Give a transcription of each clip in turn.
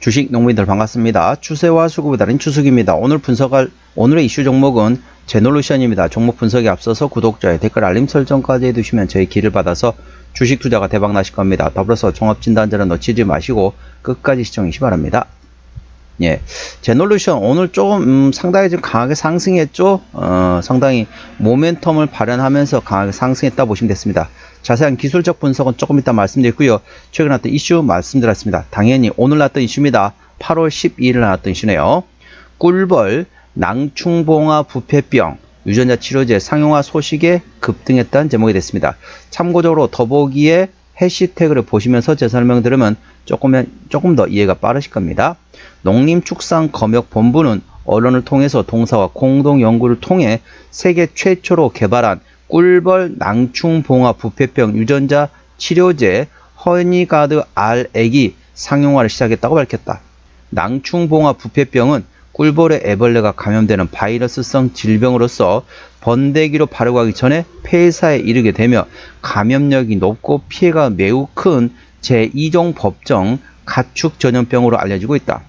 주식 농민들 반갑습니다. 추세와 수급에 따른 추석입니다. 오늘 분석할 오늘의 이슈 종목은 제놀루션입니다. 종목 분석에 앞서서 구독자의 댓글 알림 설정까지 해두시면 저희 길을 받아서 주식 투자가 대박 나실 겁니다. 더불어서 종합 진단자는 놓치지 마시고 끝까지 시청하시 기 바랍니다. 예, 제놀루션 오늘 조금 음, 상당히 좀 강하게 상승했죠. 어, 상당히 모멘텀을 발현하면서 강하게 상승했다 보시면 됐습니다. 자세한 기술적 분석은 조금 이따 말씀드렸고요. 최근 나왔던 이슈 말씀드렸습니다. 당연히 오늘 나왔던 이슈입니다. 8월 12일 나왔던 이슈네요. 꿀벌, 낭충봉화 부패병, 유전자 치료제 상용화 소식에 급등했다는 제목이 됐습니다. 참고적으로 더보기에 해시태그를 보시면서 제 설명 들으면 조금, 조금 더 이해가 빠르실 겁니다. 농림축산검역본부는 언론을 통해서 동사와 공동 연구를 통해 세계 최초로 개발한 꿀벌 낭충 봉화 부패병 유전자 치료제 허니가드 R액이 상용화를 시작했다고 밝혔다. 낭충봉화 부패병은 꿀벌의 애벌레가 감염되는 바이러스성 질병으로서 번데기로 발효하기 전에 폐사에 이르게 되며 감염력이 높고 피해가 매우 큰 제2종 법정 가축 전염병으로 알려지고 있다.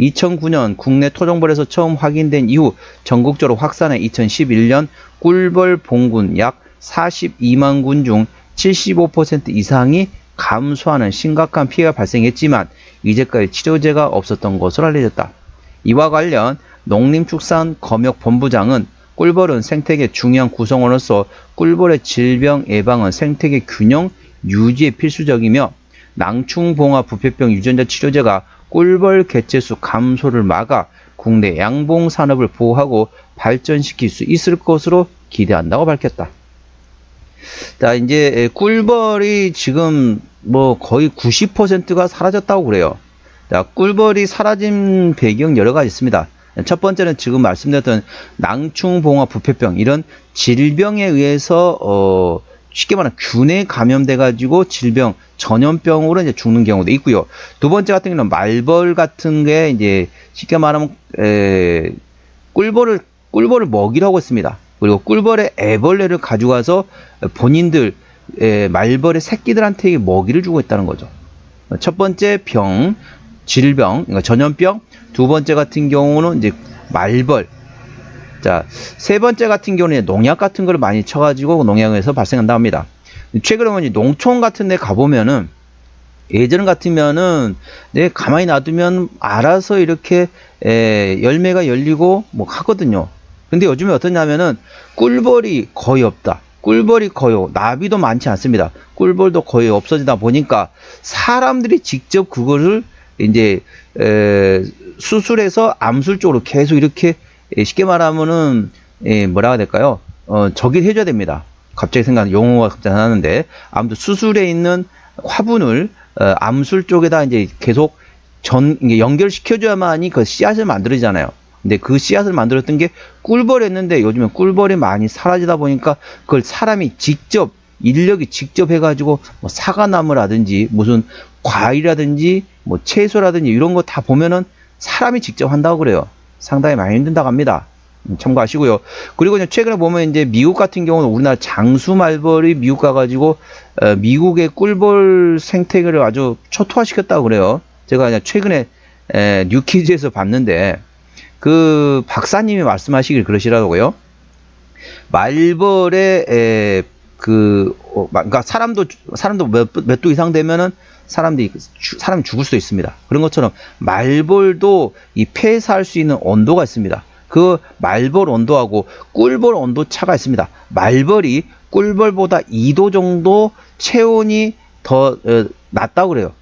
2009년 국내 토종벌에서 처음 확인된 이후 전국적으로 확산해 2011년 꿀벌 봉군 약 42만 군 중 75% 이상이 감소하는 심각한 피해가 발생했지만 이제까지 치료제가 없었던 것으로 알려졌다. 이와 관련 농림축산검역본부장은 꿀벌은 생태계 중요한 구성원으로서 꿀벌의 질병 예방은 생태계 균형 유지에 필수적이며 낭충봉화 부패병 유전자 치료제가 꿀벌 개체수 감소를 막아 국내 양봉 산업을 보호하고 발전시킬 수 있을 것으로 기대한다고 밝혔다. 자, 이제 꿀벌이 지금 뭐 거의 90%가 사라졌다고 그래요. 자, 꿀벌이 사라진 배경 여러 가지 있습니다. 첫 번째는 지금 말씀드렸던 낭충봉화 부패병 이런 질병에 의해서 어 쉽게 말하면 균에 감염돼 가지고 질병 전염병으로 이제 죽는 경우도 있고요. 두 번째 같은 경우는 말벌 같은 게 이제 쉽게 말하면 에, 꿀벌을 꿀벌을 먹이라고 했습니다. 그리고 꿀벌의 애벌레를 가져가서 본인들 에, 말벌의 새끼들한테 먹이를 주고 있다는 거죠. 첫 번째 병, 질병, 그러니까 전염병. 두 번째 같은 경우는 이제 말벌, 자, 세 번째 같은 경우는 농약 같은 걸 많이 쳐가지고 농약에서 발생한다 합니다. 최근에 농촌 같은 데 가보면은 예전 같으면은 내 가만히 놔두면 알아서 이렇게 에, 열매가 열리고 뭐 하거든요. 근데 요즘에 어떠냐면은 꿀벌이 거의 없다. 꿀벌이 거의 나비도 많지 않습니다. 꿀벌도 거의 없어지다 보니까 사람들이 직접 그거를 이제 에, 수술해서 암술 쪽으로 계속 이렇게 예, 쉽게 말하면은 예, 뭐라 해야 될까요? 어, 저길 해줘야 됩니다. 갑자기 생각나는 용어가 갑자기 나는데 아무튼 수술에 있는 화분을 어, 암술 쪽에다 이제 계속 전 연결시켜줘야만이 그 씨앗을 만들어지잖아요. 근데 그 씨앗을 만들었던 게 꿀벌이었는데 요즘엔 꿀벌이 많이 사라지다 보니까 그걸 사람이 직접 인력이 직접 해가지고 뭐 사과나무라든지 무슨 과일이라든지 뭐 채소라든지 이런 거 다 보면은 사람이 직접 한다고 그래요. 상당히 많이 힘든다고 합니다. 음, 참고하시고요. 그리고 이제 최근에 보면 이제 미국 같은 경우는 우리나라 장수 말벌이 미국 가가지고 어, 미국의 꿀벌 생태계를 아주 초토화시켰다고 그래요. 제가 그냥 최근에 에, 뉴키즈에서 봤는데 그 박사님이 말씀하시길 그러시라고요. 말벌의 에, 그 어, 그러니까 사람도 사람도 몇도 이상 되면은 사람들이 사람이 죽을 수도 있습니다. 그런 것처럼 말벌도 이 폐사할 수 있는 온도가 있습니다. 그 말벌 온도하고 꿀벌 온도 차가 있습니다. 말벌이 꿀벌보다 2도 정도 체온이 더 어, 낮다고 그래요.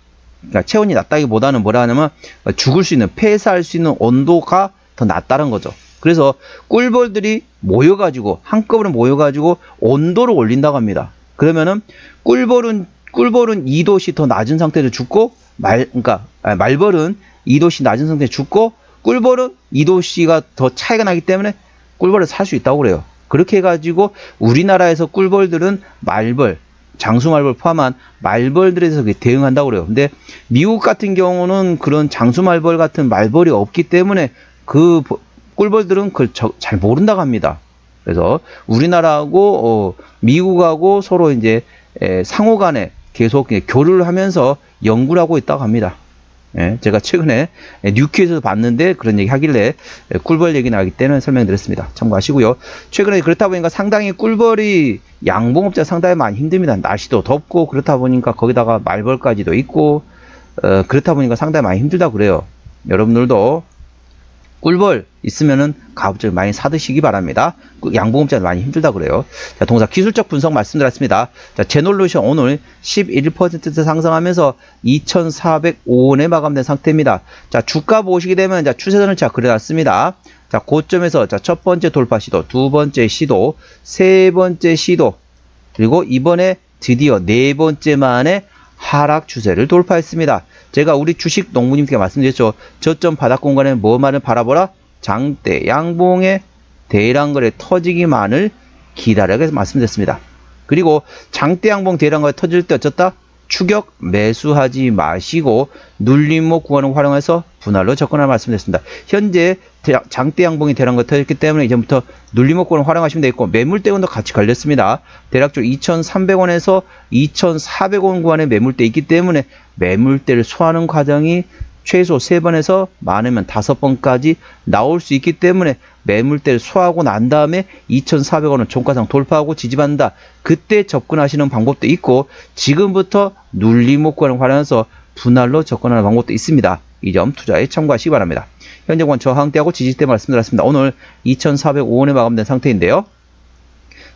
그러니까 체온이 낮다기보다는 뭐라 하냐면 죽을 수 있는 폐사할 수 있는 온도가 더 낮다는 거죠. 그래서 꿀벌들이 모여가지고 한꺼번에 모여가지고 온도를 올린다고 합니다. 그러면은 꿀벌은 꿀벌은 2도씨 더 낮은 상태에서 죽고 말 그러니까 아, 말벌은 2도씨 낮은 상태에 죽고 꿀벌은 2도씨가 더 차이가 나기 때문에 꿀벌을 살 수 있다고 그래요. 그렇게 해가지고 우리나라에서 꿀벌들은 말벌, 장수말벌 포함한 말벌들에서 대응한다고 그래요. 근데 미국 같은 경우는 그런 장수말벌 같은 말벌이 없기 때문에 그 꿀벌들은 그걸 잘 모른다고 합니다. 그래서 우리나라하고 어, 미국하고 서로 이제 에, 상호 간에 계속 교류를 하면서 연구를 하고 있다고 합니다. 예, 제가 최근에 뉴키에서 봤는데 그런 얘기 하길래 예, 꿀벌 얘기 나기 때문에 설명드렸습니다. 참고하시고요. 최근에 그렇다 보니까 상당히 꿀벌이 양봉업자 상당히 많이 힘듭니다. 날씨도 덥고 그렇다 보니까 거기다가 말벌까지도 있고 어, 그렇다 보니까 상당히 많이 힘들다 그래요. 여러분들도 꿀벌 있으면은 가급적 많이 사드시기 바랍니다. 그 양봉업자 많이 힘들다 그래요. 자, 동사 기술적 분석 말씀드렸습니다. 자, 제놀루션 오늘 11% 상승하면서 2,405원에 마감된 상태입니다. 자, 주가 보시게 되면 자, 추세선을 자 그려놨습니다. 자, 고점에서 자, 첫 번째 돌파 시도, 두 번째 시도, 세 번째 시도, 그리고 이번에 드디어 네 번째 만에 하락 추세를 돌파했습니다. 제가 우리 주식 농부님께 말씀드렸죠. 저점 바닥 공간에 뭐만을 바라보라? 장대, 양봉의 대량 거래 터지기만을 기다려서 말씀드렸습니다. 그리고 장대 양봉 대량 거래 터질 때 어쩌다? 추격 매수하지 마시고 눌림목 구간을 활용해서 분할로 접근할 말씀드렸습니다. 현재 대- 장대 양봉이 대량 터졌기 때문에 이제부터 눌림목 구간을 활용하시면 되겠고 매물대원도 같이 걸렸습니다. 대략적으로 2,300원에서 2,400원 구간에 매물대 있기 때문에 매물대를 소화하는 과정이 최소 3번에서 많으면 5번까지 나올 수 있기 때문에 매물대를 소화하고 난 다음에 2,400원은 종가상 돌파하고 지지받는다. 그때 접근하시는 방법도 있고 지금부터 눌림목관을 활용해서 분할로 접근하는 방법도 있습니다. 이 점 투자에 참고하시기 바랍니다. 현재 권 저항대하고 지지대 말씀드렸습니다. 오늘 2,405원에 마감된 상태인데요.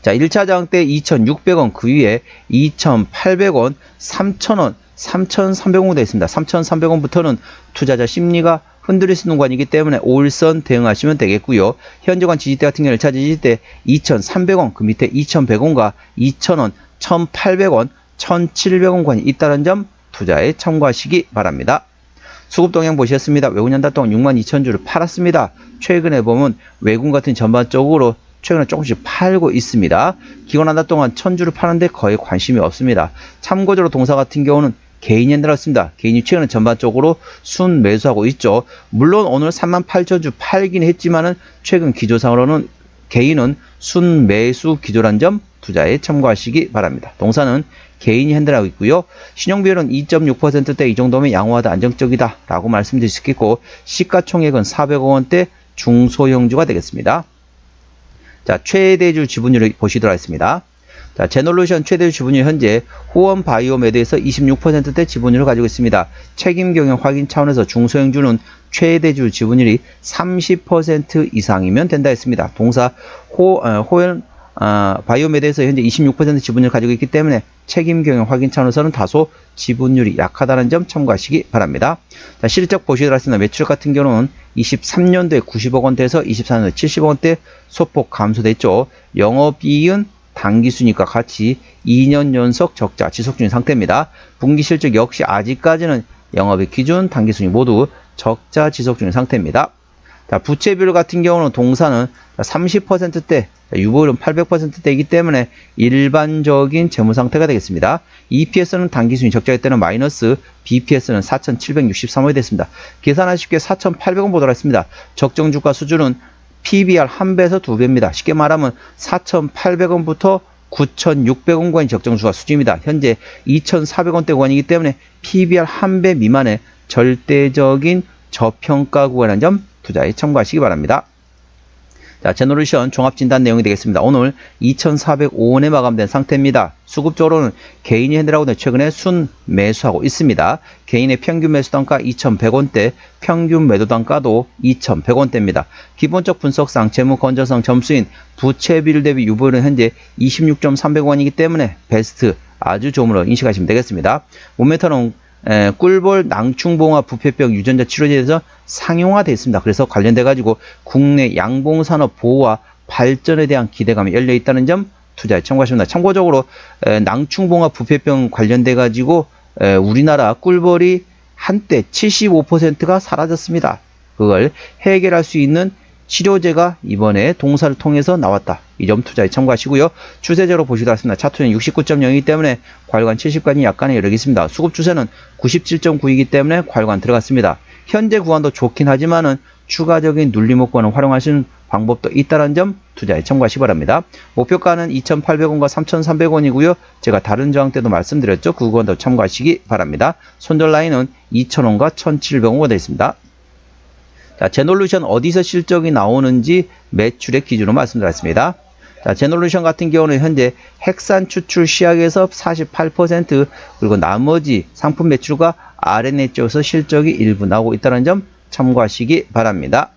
자, 1차 저항대 2,600원, 그 위에 2,800원, 3,000원, 3,300원 되어 있습니다. 3,300원부터는 투자자 심리가 흔들릴 수 있는 구간이기 때문에 5일선 대응하시면 되겠고요. 현재관 지지대 같은 경우는 1차 지지대 2,300원, 그 밑에 2,100원과 2,000원, 1,800원, 1,700원 관이 있다는 점 투자에 참고하시기 바랍니다. 수급 동향 보셨습니다. 외국 연달 동안 6만 2천 주를 팔았습니다. 최근에 보면 외국 같은 전반적으로 최근에 조금씩 팔고 있습니다. 기관 한 달 동안 천 주를 파는데 거의 관심이 없습니다. 참고적으로 동사 같은 경우는 개인이 흔들었습니다. 개인이 최근에 전반적으로 순 매수하고 있죠. 물론 오늘 3만 8천 주 팔긴 했지만은 최근 기조상으로는 개인은 순 매수 기조란 점 투자에 참고하시기 바랍니다. 동사는 개인이 핸들하고 있고요. 신용비율은 2.6%대 이 정도면 양호하다 안정적이다 라고 말씀드릴 수 있겠고 시가총액은 400억 원대 중소형주가 되겠습니다. 자 최대주 지분율을 보시도록 하겠습니다. 자, 제놀루션 최대주 지분율 현재 호원 바이오메드에서 26%대 지분율을 가지고 있습니다. 책임 경영 확인 차원에서 중소형주는 최대주 지분율이 30% 이상이면 된다 했습니다. 동사 호, 어, 호연 어, 바이오메드에서 현재 26% 지분율을 가지고 있기 때문에 책임 경영 확인 차원에서는 다소 지분율이 약하다는 점 참고하시기 바랍니다. 자, 실적 보시도록 하겠습니다. 매출 같은 경우는 23년도에 90억 원대에서 24년도에 70억 원대 소폭 감소됐죠. 영업이익은 당기순이익과 같이 2년 연속 적자 지속 중인 상태입니다. 분기 실적 역시 아직까지는 영업이익 기준, 당기순이익 모두 적자 지속 중인 상태입니다. 자, 부채 비율 같은 경우는 동사는 30%대, 유보율은 800%대이기 때문에 일반적인 재무 상태가 되겠습니다. EPS는 단기순이 적자일 때는 마이너스, BPS는 4,763원이 됐습니다. 계산하기 쉽게 4,800원 보도록 했습니다. 적정 주가 수준은 PBR 한 배에서 두 배입니다. 쉽게 말하면 4,800원부터 9,600원 구간이 적정주가 수준입니다. 현재 2,400원대 구간이기 때문에 PBR 한 배 미만의 절대적인 저평가 구간이라는 점 투자에 참고하시기 바랍니다. 자, 제너레이션 종합진단 내용이 되겠습니다. 오늘 2,405원에 마감된 상태입니다. 수급적으로는 개인이 핸들하고 최근에 순 매수하고 있습니다. 개인의 평균 매수 단가 2,100원대, 평균 매도 단가도 2,100원대입니다. 기본적 분석상 재무 건전성 점수인 부채 비율 대비 유보율은 현재 26.300원이기 때문에 베스트 아주 좋음으로 인식하시면 되겠습니다. 모메타는 에, 꿀볼 낭충봉화 부패병 유전자 치료제에 대해서 상용화되어 있습니다. 그래서 관련돼 가지고 국내 양봉 산업 보호와 발전에 대한 기대감이 열려 있다는 점 투자에 참고하십니다. 참고적으로 에, 낭충봉화 부패병 관련돼 가지고 에, 우리나라 꿀벌이 한때 75%가 사라졌습니다. 그걸 해결할 수 있는 치료제가 이번에 동사를 통해서 나왔다. 이 점 투자에 참고하시고요. 추세적으로 보시도록 하겠습니다. 차트는 69.0이기 때문에 과일관 70관이 약간의 여력이 있습니다. 수급 추세는 97.9이기 때문에 과일관 들어갔습니다. 현재 구간도 좋긴 하지만은 추가적인 눌림목권을 활용하시는 방법도 있다는 점 투자에 참고하시기 바랍니다. 목표가는 2,800원과 3,300원이고요. 제가 다른 저항 때도 말씀드렸죠. 그거도 참고하시기 바랍니다. 손절 라인은 2,000원과 1,700원가 되어 있습니다. 자, 제놀루션 어디서 실적이 나오는지 매출액 기준으로 말씀드렸습니다. 자, 제놀루션 같은 경우는 현재 핵산 추출 시약에서 48% 그리고 나머지 상품 매출과 RNA 쪽에서 실적이 일부 나오고 있다는 점 참고하시기 바랍니다.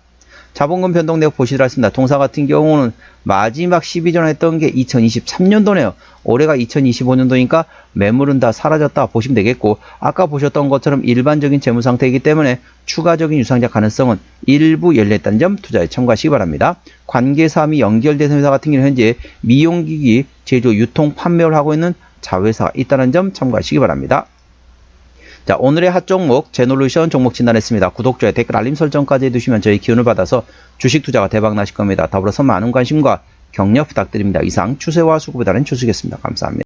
자본금 변동 내역 보시도록 하겠습니다. 동사 같은 경우는 마지막 12전 했던 게 2023년도네요. 올해가 2025년도니까 매물은 다 사라졌다 보시면 되겠고 아까 보셨던 것처럼 일반적인 재무 상태이기 때문에 추가적인 유상자 가능성은 일부 열렸다는 점 투자에 참고하시기 바랍니다. 관계사함이 연결된 회사 같은 경우는 현재 미용기기 제조 유통 판매를 하고 있는 자회사가 있다는 점 참고하시기 바랍니다. 자, 오늘의 핫 종목 제놀루션 종목 진단했습니다. 구독, 좋아요, 댓글, 알림 설정까지 해두시면 저희 기운을 받아서 주식 투자가 대박 나실 겁니다. 더불어서 많은 관심과 격려 부탁드립니다. 이상 추세와 수급에 따른 추수겠습니다. 감사합니다.